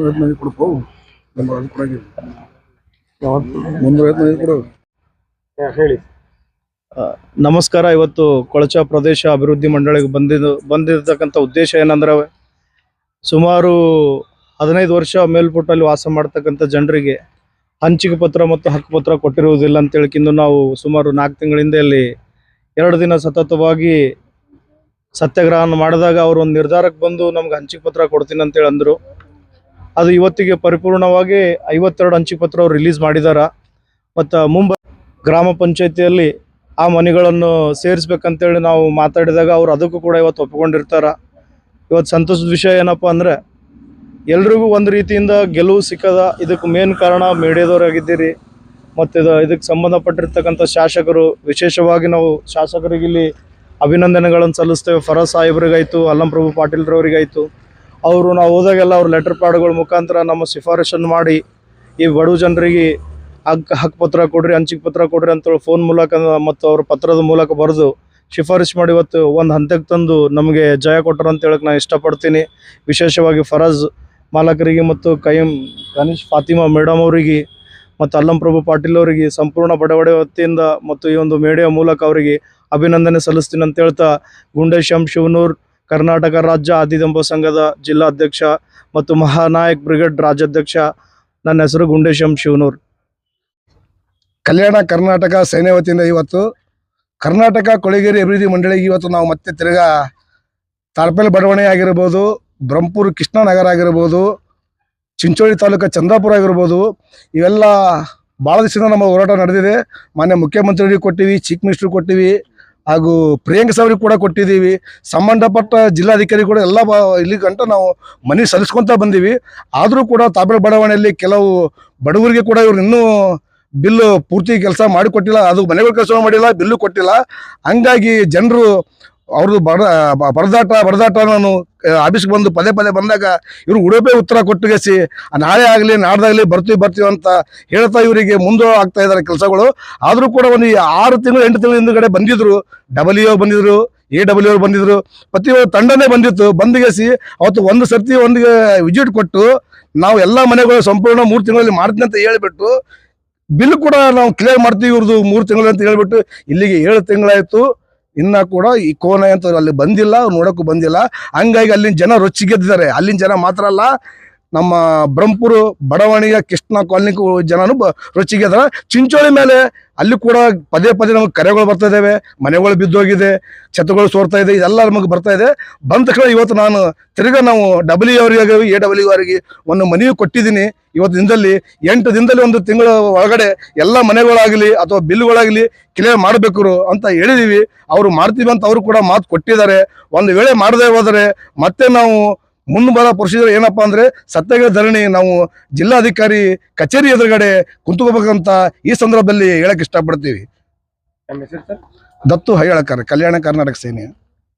ಐವತ್ತು ಮಂದಿ ಕೊಡಪ್ಪ ನಮ್ಮ ಅದು ಕೊಡಂಗಿಲ್ಲ ಮುನ್ನೂರೈವತ್ತು ಮಂದಿ ಕೊಡು. ಹೇಳಿ. ನಮಸ್ಕಾರ. ಇವತ್ತು ಕೊಳಚ ಪ್ರದೇಶ ಅಭಿವೃದ್ಧಿ ಮಂಡಳಿಗೆ ಬಂದಿದ್ದು ಬಂದಿರತಕ್ಕಂಥ ಉದ್ದೇಶ ಏನಂದ್ರೆ ಸುಮಾರು ಹದಿನೈದು ವರ್ಷ ಮೇಲ್ಪುಟ್ಟಲ್ಲಿ ವಾಸ ಮಾಡ್ತಕ್ಕಂಥ ಜನರಿಗೆ ಹಂಚಿಕೆ ಪತ್ರ ಮತ್ತು ಹಕ್ಕುಪತ್ರ ಕೊಟ್ಟಿರುವುದಿಲ್ಲ ಅಂತ ಹೇಳ್ಕಿಂದು ನಾವು ಸುಮಾರು ನಾಲ್ಕು ತಿಂಗಳಿಂದ ಇಲ್ಲಿ ಎರಡು ದಿನ ಸತತವಾಗಿ ಸತ್ಯಾಗ್ರಹ ಮಾಡಿದಾಗ ಅವರು ಒಂದು ನಿರ್ಧಾರಕ್ಕೆ ಬಂದು ನಮ್ಗೆ ಹಂಚಿಕೆ ಪತ್ರ ಕೊಡ್ತೀನಿ ಅಂತೇಳಿ ಅಂದರು. ಅದು ಇವತ್ತಿಗೆ ಪರಿಪೂರ್ಣವಾಗಿ ಐವತ್ತೆರಡು ಅಂಚೆ ಪತ್ರ ಅವ್ರು ರಿಲೀಸ್ ಮಾಡಿದ್ದಾರೆ ಮತ್ತು ಮುಂಬ ಗ್ರಾಮ ಪಂಚಾಯತಿಯಲ್ಲಿ ಆ ಮನೆಗಳನ್ನು ಸೇರಿಸ್ಬೇಕಂತೇಳಿ ನಾವು ಮಾತಾಡಿದಾಗ ಅವ್ರು ಅದಕ್ಕೂ ಕೂಡ ಇವತ್ತು ಒಪ್ಪಿಕೊಂಡಿರ್ತಾರೆ. ಇವತ್ತು ಸಂತೋಷದ ವಿಷಯ ಏನಪ್ಪ ಅಂದರೆ, ಎಲ್ರಿಗೂ ಒಂದು ರೀತಿಯಿಂದ ಗೆಲುವು ಸಿಕ್ಕದ ಇದಕ್ಕೆ ಮೇನ್ ಕಾರಣ ಮೀಡಿಯಾದವರಾಗಿದ್ದೀರಿ ಮತ್ತು ಇದು ಇದಕ್ಕೆ ಸಂಬಂಧಪಟ್ಟಿರ್ತಕ್ಕಂಥ ಶಾಸಕರು, ವಿಶೇಷವಾಗಿ ನಾವು ಶಾಸಕರಿಗೆ ಇಲ್ಲಿ ಅಭಿನಂದನೆಗಳನ್ನು ಸಲ್ಲಿಸ್ತೇವೆ. ಫರೋಜ್ ಸಾಹೇಬ್ರಿಗಾಯ್ತು, ಅಲ್ಲಂ ಪ್ರಭು ಪಾಟೀಲ್ರವರಿಗಾಯ್ತು. ಅವರು ನಾವು ಹೋದಾಗೆಲ್ಲ ಅವ್ರ ಲೆಟರ್ ಪ್ಯಾಡ್ಗಳ ಮುಖಾಂತರ ನಮ್ಮ ಶಿಫಾರಸನ್ನು ಮಾಡಿ ಈ ಬಡವ ಜನರಿಗೆ ಹಕ್ ಹಕ್ಕುಪತ್ರ ಕೊಡ್ರಿ ಹಂಚಿಕೆ ಪತ್ರ ಕೊಡ್ರಿ ಅಂತೇಳಿ ಫೋನ್ ಮೂಲಕ ಮತ್ತು ಅವ್ರ ಪತ್ರದ ಮೂಲಕ ಬರೆದು ಶಿಫಾರಸು ಮಾಡಿ ಇವತ್ತು ಒಂದು ಹಂತಕ್ಕೆ ತಂದು ನಮಗೆ ಜಯ ಕೊಟ್ಟರು ಅಂತ ಹೇಳಕ್ಕೆ ನಾನು ಇಷ್ಟಪಡ್ತೀನಿ. ವಿಶೇಷವಾಗಿ ಫರಾಜ್ ಮಾಲಕರಿಗೆ ಮತ್ತು ಕೈಮ್ ಗಣೇಶ್, ಫಾತಿಮಾ ಮೇಡಮ್ ಅವರಿಗೆ ಮತ್ತು ಅಲ್ಲಂ ಪ್ರಭು ಪಾಟೀಲ್ ಅವರಿಗೆ ಸಂಪೂರ್ಣ ಬಡವಡೆ ವತಿಯಿಂದ ಮತ್ತು ಈ ಒಂದು ಮೇಡಿಯಾ ಮೂಲಕ ಅವರಿಗೆ ಅಭಿನಂದನೆ ಸಲ್ಲಿಸ್ತೀನಿ ಅಂತ ಹೇಳ್ತಾ ಗುಂಡೇಶಂ ಶಿವನೂರ್ ಕರ್ನಾಟಕ ರಾಜ್ಯ ಆದಿದಂಬ ಸಂಘದ ಜಿಲ್ಲಾಧ್ಯಕ್ಷ ಮತ್ತು ಮಹಾನಾಯಕ್ ಬ್ರಿಗೇಡ್ ರಾಜ್ಯಾಧ್ಯಕ್ಷ. ನನ್ನ ಹೆಸರು ಗುಂಡೇಶಂ ಶಿವನೂರ್. ಕಲ್ಯಾಣ ಕರ್ನಾಟಕ ಸೇನೆ ವತಿಯಿಂದ ಇವತ್ತು ಕರ್ನಾಟಕ ಕೊಳಗೇರಿ ಅಭಿವೃದ್ಧಿ ಮಂಡಳಿಗೆ ಇವತ್ತು ನಾವು ಮತ್ತೆ ತಿರ್ಗಾ ತಾಳ್ಪೇಲ್ ಬಡಾವಣೆ ಆಗಿರ್ಬೋದು, ಬ್ರಹ್ಮಪುರ ಕೃಷ್ಣನಗರ ಆಗಿರ್ಬೋದು, ಚಿಂಚೋಳಿ ತಾಲೂಕ ಚಂದ್ರಾಪುರ ಆಗಿರ್ಬೋದು, ಇವೆಲ್ಲ ಭಾಳ ದಿವಸದಿಂದ ನಮ್ಮ ಹೋರಾಟ ನಡೆದಿದೆ. ಮಾನ್ಯ ಮುಖ್ಯಮಂತ್ರಿಗಳಿಗೆ ಕೊಟ್ಟಿವಿ, ಚೀಫ್ ಮಿನಿಸ್ಟರ್ ಕೊಟ್ಟಿವಿ. ಹಾಗೂ ಪ್ರಿಯಾಂಕ ಅವ್ರಿಗೆ ಕೂಡ ಕೊಟ್ಟಿದ್ದೀವಿ. ಸಂಬಂಧಪಟ್ಟ ಜಿಲ್ಲಾಧಿಕಾರಿ ಕೂಡ ಎಲ್ಲ ಇಲ್ಲಿ ಗಂಟ ನಾವು ಮನೆ ಸಲ್ಲಿಸ್ಕೊಂತ ಬಂದೀವಿ. ಆದರೂ ಕೂಡ ತಾಬೇಲ್ ಬಡಾವಣೆಯಲ್ಲಿ ಕೆಲವು ಬಡವರಿಗೆ ಕೂಡ ಇವ್ರು ಇನ್ನೂ ಬಿಲ್ಲು ಪೂರ್ತಿ ಕೆಲಸ ಮಾಡಿಕೊಟ್ಟಿಲ್ಲ. ಅದು ಮನೆಗಳ ಕೆಲಸ ಮಾಡಿಲ್ಲ, ಬಿಲ್ಲು ಕೊಟ್ಟಿಲ್ಲ. ಹಂಗಾಗಿ ಜನರು ಅವ್ರದ್ದು ಬಡ ಬಡದಾಟ ಬಡದಾಟ ನಾನು ಆಫೀಸ್ಗೆ ಬಂದು ಪದೇ ಪದೇ ಬಂದಾಗ ಇವರು ಉಡುಪೆ ಉತ್ತರ ಕೊಟ್ಟುಗೆಸಿ ನಾಳೆ ಆಗಲಿ, ನಾಡ್ದಾಗಲಿ ಬರ್ತೀವಿ ಬರ್ತೀವಿ ಅಂತ ಹೇಳ್ತಾ ಇವರಿಗೆ ಮುಂದೆ ಆಗ್ತಾ ಇದ್ದಾರೆ ಕೆಲಸಗಳು. ಆದರೂ ಕೂಡ ಒಂದು ಆರು ತಿಂಗಳು, ಎಂಟು ತಿಂಗಳ ಹಿಂದುಗಡೆ ಬಂದಿದ್ರು. ಡಬಲ್ ಇ ಬಂದಿದ್ರು ಎ ಡಬ್ಲ್ಯೂ ಅವ್ರು ಬಂದಿದ್ರು. ಪ್ರತಿ ತಂಡನೇ ಬಂದಿತ್ತು. ಬಂದಿಗೆಸಿ ಅವತ್ತು ಒಂದು ಸರ್ತಿ ಒಂದು ವಿಜಿಟ್ ಕೊಟ್ಟು ನಾವು ಎಲ್ಲ ಮನೆಗಳು ಸಂಪೂರ್ಣ ಮೂರು ತಿಂಗಳಲ್ಲಿ ಮಾಡ್ತೀನಿ ಅಂತ ಹೇಳಿಬಿಟ್ಟು, ಬಿಲ್ ಕೂಡ ನಾವು ಕ್ಲಿಯರ್ ಮಾಡ್ತೀವಿ ಇವ್ರದ್ದು ಮೂರು ತಿಂಗಳು ಅಂತ ಹೇಳ್ಬಿಟ್ಟು, ಇಲ್ಲಿಗೆ ಏಳು ತಿಂಗಳಾಯ್ತು. ಇನ್ನ ಕೂಡ ಈ ಕೋನ ಅಂತ ಅಲ್ಲಿ ಬಂದಿಲ್ಲ, ನೋಡಕ್ಕೂ ಬಂದಿಲ್ಲ. ಹಂಗಾಗಿ ಅಲ್ಲಿನ ಜನ ರೊಚ್ಚಿಗೆದ್ದಿದ್ದಾರೆ. ಅಲ್ಲಿನ ಜನ ಮಾತ್ರ ಅಲ್ಲ ನಮ್ಮ ಬ್ರಹ್ಮಪುರ ಬಡವಣಿಯ ಕೃಷ್ಣ ಕಾಲನಿ ಜನನು ಬ ಅದರ ಚಿಂಚೋಳಿ ಮೇಲೆ ಅಲ್ಲಿ ಕೂಡ ಪದೇ ಪದೇ ನಮಗೆ ಕರೆಗಳು ಬರ್ತಾ ಇದ್ದಾವೆ ಮನೆಗಳು ಬಿದ್ದೋಗಿದೆ ಛತ್ತುಗಳು ಸೋರ್ತಾ ಇದೆ, ಇದೆಲ್ಲ ನಮಗೆ ಬರ್ತಾ ಇದೆ. ಬಂದ ತಕ್ಷಣ ಇವತ್ತು ನಾನು ತಿರ್ಗಾ ನಾವು ಡಬ್ಲ್ಯೂ ಅವರಿಗೆ ಎ ಡಬ್ಲ್ಯೂ ಅವರಿಗೆ ಒಂದು ಮನವಿ ಕೊಟ್ಟಿದ್ದೀನಿ. ಇವತ್ತು ದಿನದಲ್ಲಿ, ಎಂಟು ದಿನದಲ್ಲಿ ಒಂದು ತಿಂಗಳ ಒಳಗಡೆ ಎಲ್ಲ ಮನೆಗಳಾಗಲಿ ಅಥವಾ ಬಿಲ್ಗಳಾಗಲಿ ಕ್ಲಿಯರ್ ಮಾಡಬೇಕು ಅಂತ ಹೇಳಿದೀವಿ. ಅವರು ಮಾಡ್ತೀವಿ ಅಂತ ಅವರು ಕೂಡ ಮಾತು ಕೊಟ್ಟಿದ್ದಾರೆ. ಒಂದು ವೇಳೆ ಮಾಡದೇ ಹೋದರೆ ಮತ್ತೆ ನಾವು ಮುಂದೆ ಬರೋ ಪ್ರೊಸೀಜರ್ ಏನಪ್ಪಾ ಅಂದ್ರೆ ಸತ್ಯಾಗ್ರಹ ಧರಣಿ ನಾವು ಜಿಲ್ಲಾಧಿಕಾರಿ ಕಚೇರಿ ಎದುರುಗಡೆ ಕುಂತ್ಕೋಬೇಕಂತ ಈ ಸಂದರ್ಭದಲ್ಲಿ ಹೇಳಕ್ ಇಷ್ಟಪಡ್ತೀವಿ. ದತ್ತು ಹೈಯಳಕರ್ ಕಲ್ಯಾಣ ಕರ್ನಾಟಕ ಸೇನೆ.